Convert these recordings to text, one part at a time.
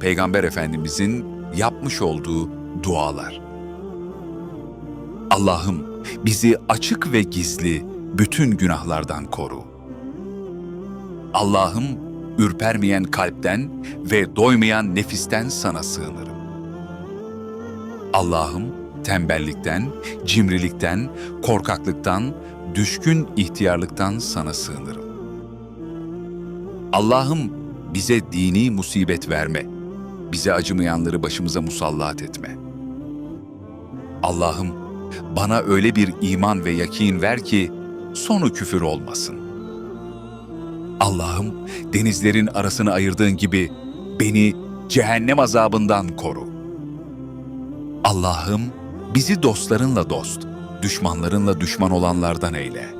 Peygamber Efendimizin yapmış olduğu dualar. Allah'ım bizi açık ve gizli bütün günahlardan koru. Allah'ım ürpermeyen kalpten ve doymayan nefisten sana sığınırım. Allah'ım tembellikten, cimrilikten, korkaklıktan, düşkün ihtiyarlıktan sana sığınırım. Allah'ım bize dini musibet verme. Bize acımayanları başımıza musallat etme. Allah'ım bana öyle bir iman ve yakin ver ki sonu küfür olmasın. Allah'ım denizlerin arasını ayırdığın gibi beni cehennem azabından koru. Allah'ım bizi dostlarınla dost, düşmanlarınla düşman olanlardan eyle.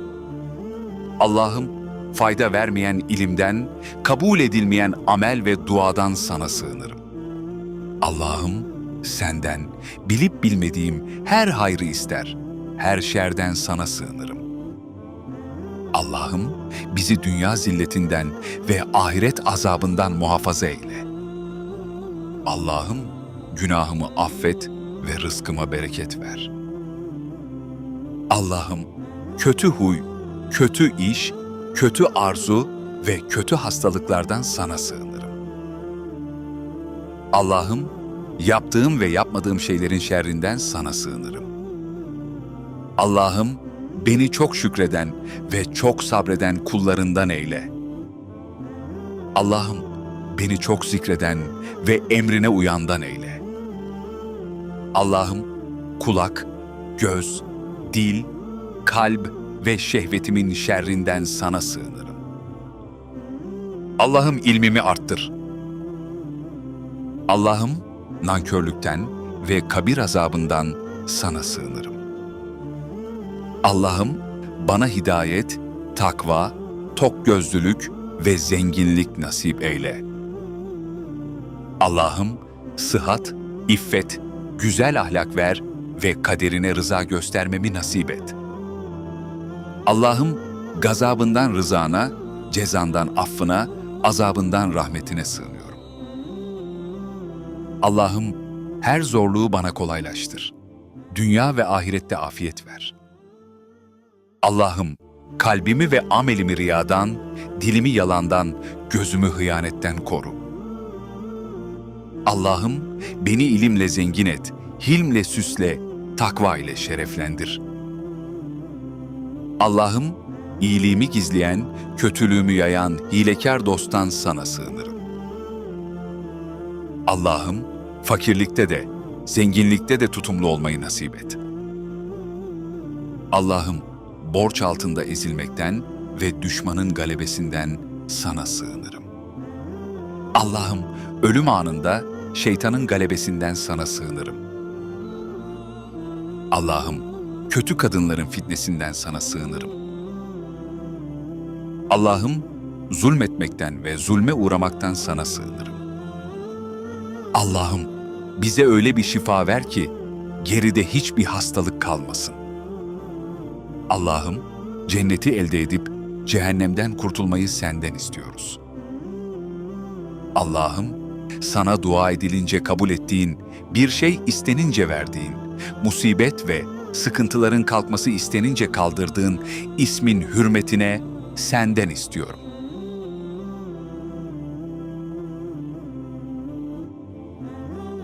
Allah'ım fayda vermeyen ilimden, kabul edilmeyen amel ve duadan sana sığınırım. Allah'ım senden bilip bilmediğim her hayrı ister, her şerden sana sığınırım. Allah'ım bizi dünya zilletinden ve ahiret azabından muhafaza eyle. Allah'ım günahımı affet ve rızkıma bereket ver. Allah'ım kötü huy, kötü iş, kötü arzu ve kötü hastalıklardan sana sığınırım. Allah'ım yaptığım ve yapmadığım şeylerin şerrinden sana sığınırım. Allah'ım beni çok şükreden ve çok sabreden kullarından eyle. Allah'ım beni çok zikreden ve emrine uyandan eyle. Allah'ım kulak, göz, dil, kalp ve şehvetimin şerrinden sana sığınırım. Allah'ım ilmimi arttır. Allah'ım nankörlükten ve kabir azabından sana sığınırım. Allah'ım bana hidayet, takva, tok gözlülük ve zenginlik nasip eyle. Allah'ım sıhhat, iffet, güzel ahlak ver ve kaderine rıza göstermemi nasip et. Allah'ım gazabından rızana, cezandan affına, azabından rahmetine sığınıyorum. Allah'ım her zorluğu bana kolaylaştır. Dünya ve ahirette afiyet ver. Allah'ım kalbimi ve amelimi riyadan, dilimi yalandan, gözümü hıyanetten koru. Allah'ım beni ilimle zengin et, hilmle süsle, takva ile şereflendir. Allah'ım iyiliğimi gizleyen, kötülüğümü yayan hilekar dosttan sana sığınırım. Allah'ım fakirlikte de, zenginlikte de tutumlu olmayı nasip et. Allah'ım borç altında ezilmekten ve düşmanın galebesinden sana sığınırım. Allah'ım ölüm anında şeytanın galebesinden sana sığınırım. Allah'ım kötü kadınların fitnesinden sana sığınırım. Allah'ım zulmetmekten ve zulme uğramaktan sana sığınırım. Allah'ım bize öyle bir şifa ver ki geride hiçbir hastalık kalmasın. Allah'ım cenneti elde edip cehennemden kurtulmayı senden istiyoruz. Allah'ım sana dua edilince kabul ettiğin, bir şey istenince verdiğin, musibet ve sıkıntıların kalkması istenince kaldırdığın ismin hürmetine senden istiyorum.